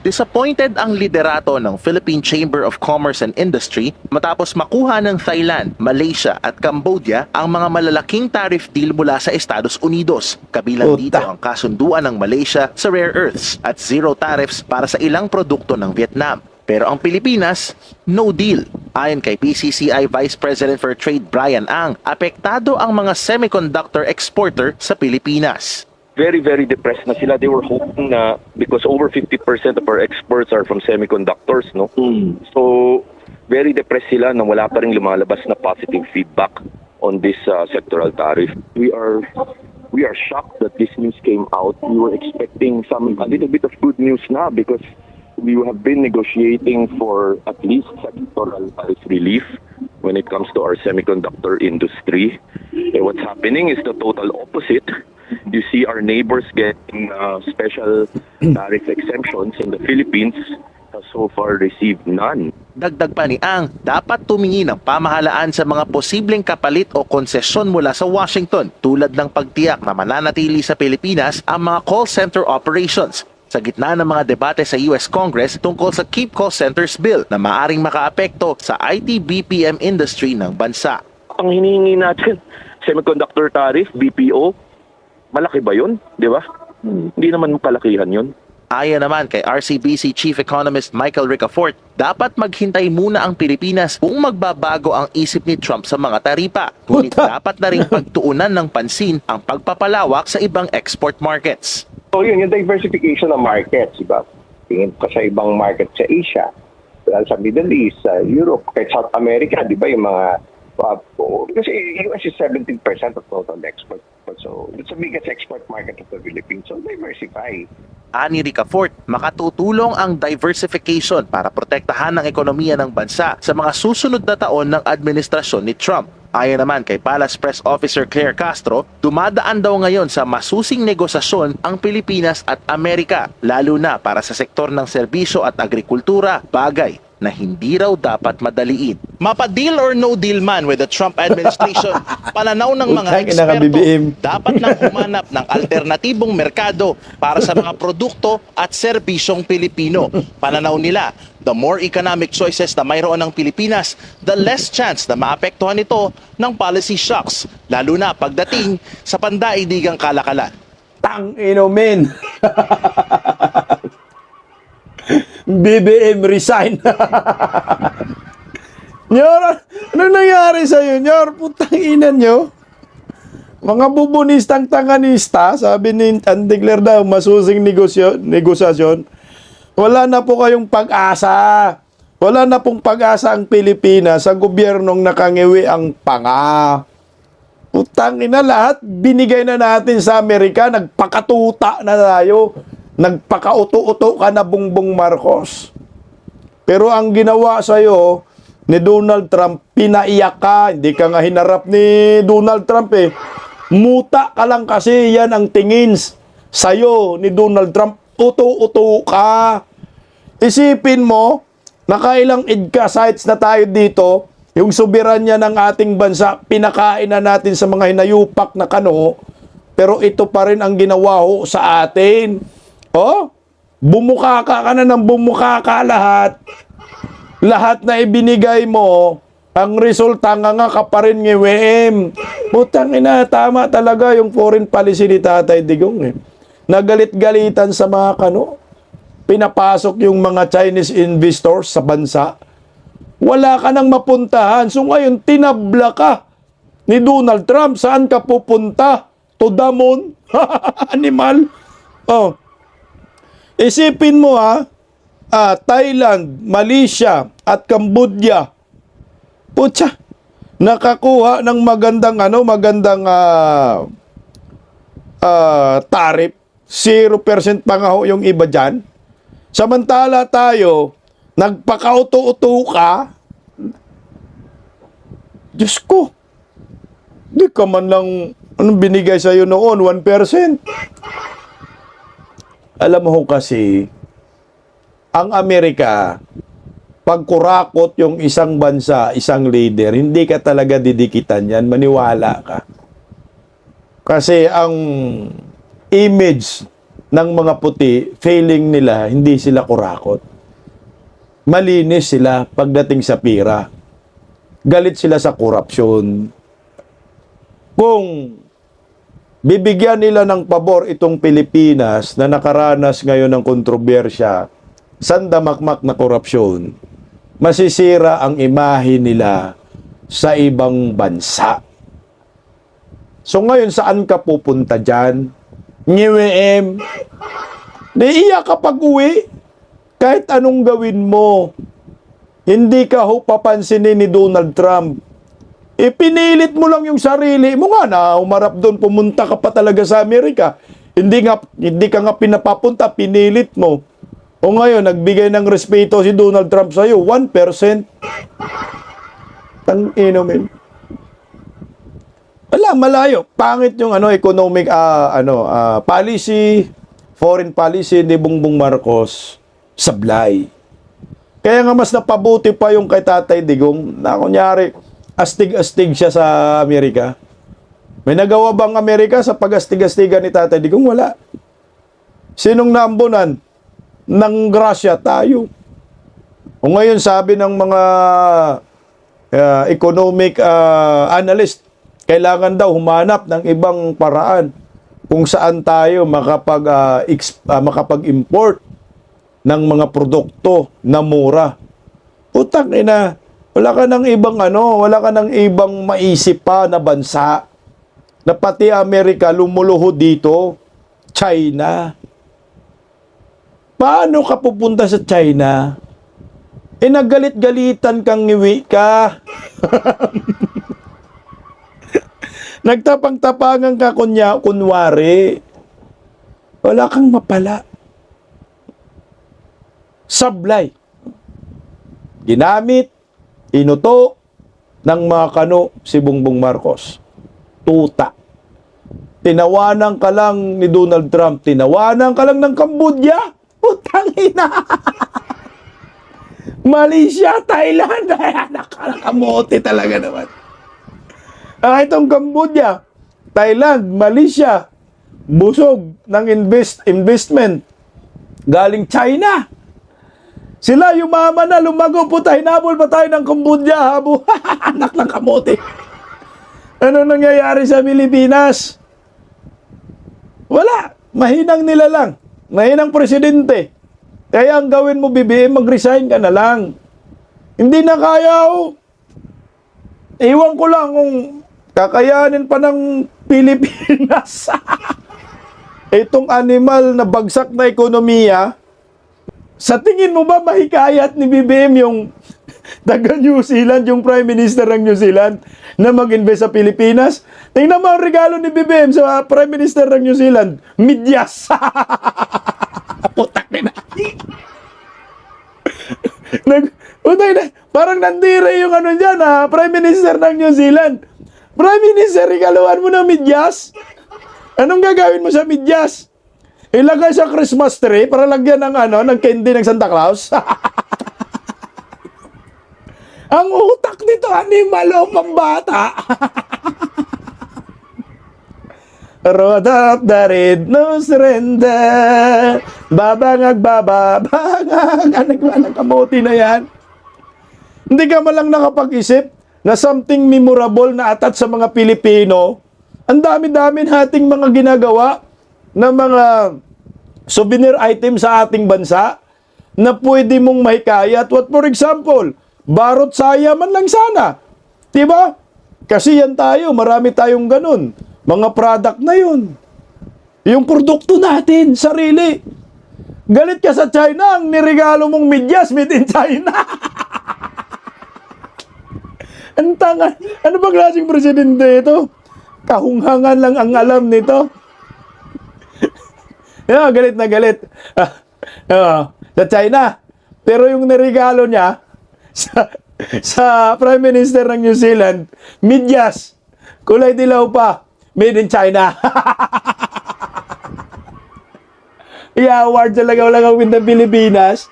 Disappointed ang liderato ng Philippine Chamber of Commerce and Industry matapos makuha ng Thailand, Malaysia at Cambodia ang mga malalaking tariff deal mula sa Estados Unidos. Kabilang dito ang kasunduan ng Malaysia sa rare earths at zero tariffs para sa ilang produkto ng Vietnam. Pero ang Pilipinas, no deal. Ayon kay PCCI Vice President for Trade Brian Ang, apektado ang mga semiconductor exporter sa Pilipinas. Very, very depressed na sila. They were hoping na because over 50% of our exports are from semiconductors, no? So, very depressed sila na wala pa rin lumalabas na positive feedback on this uh, sectoral tariff. We are we are shocked that this news came out. We were expecting some a little bit of good news na because we have been negotiating for at least sectoral tariff relief when it comes to our semiconductor industry. And what's happening is the total opposite. See our neighbors getting uh, special tariff exemptions in the Philippines has so far received none. Dagdag pa ni Ang, dapat tumingin ang pamahalaan sa mga posibleng kapalit o konsesyon mula sa Washington tulad ng pagtiyak na mananatili sa Pilipinas ang mga call center operations sa gitna ng mga debate sa US Congress tungkol sa Keep Call Centers Bill na maaring makaapekto sa IT BPM industry ng bansa. Ang hinihingi natin, semiconductor tariff, BPO, malaki ba yun? Di ba? Hindi naman kalakihan yun. Ayon naman kay RCBC Chief Economist Michael Ricafort, dapat maghintay muna ang Pilipinas kung magbabago ang isip ni Trump sa mga taripa. Ngunit Puta. dapat na rin pagtuunan ng pansin ang pagpapalawak sa ibang export markets. So yun, yung diversification ng markets, di ba? Tingin ka sa ibang market sa Asia, sa Middle East, sa Europe, kahit South America, di ba yung mga uh, kasi US is 17% of total export. So it's the biggest export market of the Philippines. So diversify. Ani Ricafort, makatutulong ang diversification para protektahan ang ekonomiya ng bansa sa mga susunod na taon ng administrasyon ni Trump. Ayon naman kay Palace Press Officer Claire Castro, dumadaan daw ngayon sa masusing negosasyon ang Pilipinas at Amerika, lalo na para sa sektor ng serbisyo at agrikultura, bagay na hindi raw dapat madaliin. Mapa-deal or no deal man with the Trump administration, pananaw ng mga eksperto, dapat nang humanap ng alternatibong merkado para sa mga produkto at serbisyong Pilipino. Pananaw nila, the more economic choices na mayroon ng Pilipinas, the less chance na maapektuhan ito ng policy shocks, lalo na pagdating sa pandaigdigang kalakalan. Tang inumin. BBM resign. Nyor, ano nangyari sa iyo, Nyor? Putang ina nyo. Mga bubunistang tanganista, sabi ni Antigler daw, masusing negosyo, negosasyon. Wala na po kayong pag-asa. Wala na pong pag-asa ang Pilipinas sa gobyernong nakangiwi ang panga. Putang ina lahat, binigay na natin sa Amerika, nagpakatuta na tayo. Nagpakauto-uto ka na Bongbong Marcos. Pero ang ginawa sa'yo ni Donald Trump, pinaiyak ka. Hindi ka nga hinarap ni Donald Trump eh. Muta ka lang kasi yan ang tingin sa'yo ni Donald Trump. Uto-uto ka. Isipin mo, nakailang IDCA sites na tayo dito, yung soberanya ng ating bansa, pinakain na natin sa mga hinayupak na kano, pero ito pa rin ang ginawa ho sa atin. Oh, bumuka ka ka na ng bumuka ka lahat. Lahat na ibinigay mo, ang resulta nga nga ka pa rin ng WM. Putang ina, tama talaga yung foreign policy ni Tatay Digong eh. Nagalit-galitan sa mga kano. Pinapasok yung mga Chinese investors sa bansa. Wala ka nang mapuntahan. So ngayon, tinabla ka ni Donald Trump. Saan ka pupunta? To moon? Animal? Oh. Isipin mo ha, ah, Thailand, Malaysia at Cambodia. Putya, nakakuha ng magandang ano, magandang ah, ah, tarif. 0% pa nga ho yung iba dyan. Samantala tayo, nagpakauto-uto ka. Diyos ko, di ka man lang, anong binigay sa'yo noon, 1%. Alam mo kasi, ang Amerika, pag kurakot yung isang bansa, isang leader, hindi ka talaga didikitan yan, maniwala ka. Kasi ang image ng mga puti, failing nila, hindi sila kurakot. Malinis sila pagdating sa pira. Galit sila sa korupsyon. Kung bibigyan nila ng pabor itong Pilipinas na nakaranas ngayon ng kontrobersya, sandamakmak na korupsyon, masisira ang imahe nila sa ibang bansa. So ngayon, saan ka pupunta dyan? Ngiweem. Naiiyak ka pag uwi. Kahit anong gawin mo, hindi ka ho papansinin ni Donald Trump. Ipinilit mo lang yung sarili mo nga na umarap doon, pumunta ka pa talaga sa Amerika. Hindi nga hindi ka nga pinapapunta, pinilit mo. O ngayon, nagbigay ng respeto si Donald Trump sa'yo, 1%. Tang inumin. Wala, malayo. Pangit yung ano, economic ah, ano, ah, policy, foreign policy ni Bongbong Marcos, sablay. Kaya nga mas napabuti pa yung kay Tatay Digong na kunyari, astig-astig siya sa Amerika. May nagawa bang Amerika sa pag-astig-astigan ni Tatay Digong? Wala. Sinong naambunan? Ng grasya tayo. O ngayon sabi ng mga uh, economic uh, analyst, kailangan daw humanap ng ibang paraan kung saan tayo makapag uh, ex- uh, makapag-import ng mga produkto na mura. Utang ina, wala ka ng ibang ano, wala ka ng ibang maisip pa na bansa na pati Amerika lumuluhod dito, China. Paano ka pupunta sa China? Eh naggalit-galitan kang ngiwi ka. Nagtapang-tapangan ka kunya, kunwari. Wala kang mapala. Sablay. Ginamit, inuto ng mga kano si Bongbong Marcos. Tuta. Tinawanan ka lang ni Donald Trump. Tinawanan ka lang ng Cambodia. Putang ina. Malaysia, Thailand. Ay, nakakamote talaga naman. Ah, itong Cambodia, Thailand, Malaysia, busog ng invest investment galing China. Sila yumaman na, lumago po tayo, hinabol pa tayo ng Cambodia, habo. Anak ng kamote. Ano nangyayari sa Pilipinas? Wala. Mahinang nila lang. Mahinang presidente. Kaya ang gawin mo, BBM, mag-resign ka na lang. Hindi na kaya, oh. Iwan ko lang kung kakayanin pa ng Pilipinas. Itong animal na bagsak na ekonomiya, sa tingin mo ba mahikayat ni BBM yung taga New Zealand, yung Prime Minister ng New Zealand na mag-invest sa Pilipinas? Tingnan mo ang regalo ni BBM sa Prime Minister ng New Zealand, midyas. Putak na. Nag, utay na, parang nandire yung ano dyan ha, Prime Minister ng New Zealand. Prime Minister, regaluhan mo ng midyas? Anong gagawin mo sa midyas? Ilagay sa Christmas tree para lagyan ng ano, ng candy ng Santa Claus. Ang utak nito, animal o pambata. Road of the red, no surrender. Babangag, bababangag. Anak ba ng kamote na yan? Hindi ka malang nakapag-isip na something memorable na atat sa mga Pilipino. Ang dami-dami nating mga ginagawa na mga souvenir item sa ating bansa na pwede mong mahikayat. What for example, barot saya man lang sana. Diba? Kasi yan tayo, marami tayong ganun. Mga product na yun. Yung produkto natin, sarili. Galit ka sa China, ang nirigalo mong medyas made in China. ang tanga. Ano ba klaseng presidente ito? Kahunghangan lang ang alam nito. Yeah, galit na galit. Ah, ah, sa China. Pero yung nirigalo niya sa, sa Prime Minister ng New Zealand, midyas. Kulay dilaw pa. Made in China. I-award talaga wala kang win ng Pilipinas.